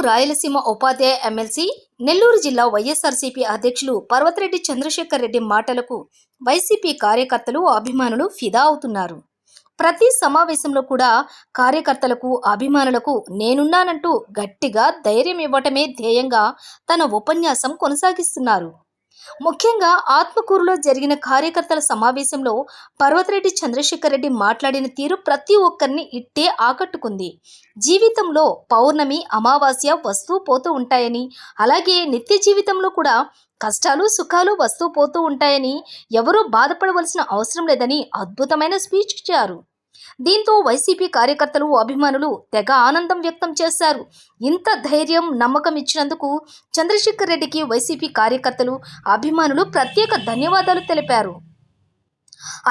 రాయలసీమ ఉపాధ్యాయ MLC Nellore జిల్లా వైఎస్ఆర్సీపీ అధ్యక్షులు పర్వతిరెడ్డి చంద్రశేఖర్ రెడ్డి మాటలకు వైసీపీ కార్యకర్తలు అభిమానులు ఫిదా అవుతున్నారు. ప్రతి సమావేశంలో కూడా కార్యకర్తలకు అభిమానులకు నేనున్నానంటూ గట్టిగా ధైర్యం ఇవ్వటమే ధ్యేయంగా తన ఉపన్యాసం కొనసాగిస్తున్నారు. ముఖ్యంగా ఆత్మకూరులో జరిగిన కార్యకర్తల సమావేశంలో పర్వతరెడ్డి చంద్రశేఖర్ రెడ్డి మాట్లాడిన తీరు ప్రతి ఒక్కరిని ఇట్టే ఆకట్టుకుంది. జీవితంలో పౌర్ణమి అమావాస్య వస్తూ పోతూ ఉంటాయని అలాగే నిత్య జీవితంలో కూడా కష్టాలు సుఖాలు వస్తూ పోతూ ఉంటాయని ఎవరూ బాధపడవలసిన అవసరం లేదని అద్భుతమైన స్పీచ్ ఇచ్చారు. దీంతో వైసీపీ కార్యకర్తలు అభిమానులు తెగ ఆనందం వ్యక్తం చేశారు. ఇంత ధైర్యం నమ్మకం ఇచ్చినందుకు చంద్రశేఖర్ రెడ్డికి వైసీపీ కార్యకర్తలు అభిమానులు ప్రత్యేక ధన్యవాదాలు తెలిపారు.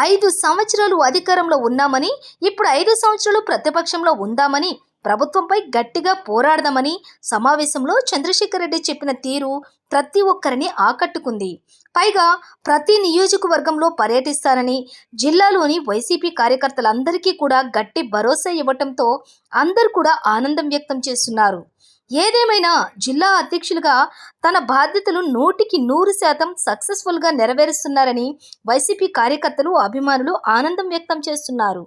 ఐదు సంవత్సరాలు అధికారంలో ఉన్నామని ఇప్పుడు ఐదు సంవత్సరాలు ప్రతిపక్షంలో ఉందామని ప్రభుత్వంపై గట్టిగా పోరాడదామని సమావేశంలో చంద్రశేఖర్ రెడ్డి చెప్పిన తీరు ప్రతి ఒక్కరిని ఆకట్టుకుంది. పైగా ప్రతి నియోజకవర్గంలో పర్యటిస్తానని జిల్లాలోని వైసీపీ కార్యకర్తలందరికీ కూడా గట్టి భరోసా ఇవ్వటంతో అందరూ కూడా ఆనందం వ్యక్తం చేస్తున్నారు. ఏదేమైనా జిల్లా అధ్యక్షులుగా తన బాధ్యతలు నూటికి నూరు శాతం సక్సెస్ఫుల్గా నెరవేరుస్తున్నారని వైసీపీ కార్యకర్తలు అభిమానులు ఆనందం వ్యక్తం చేస్తున్నారు.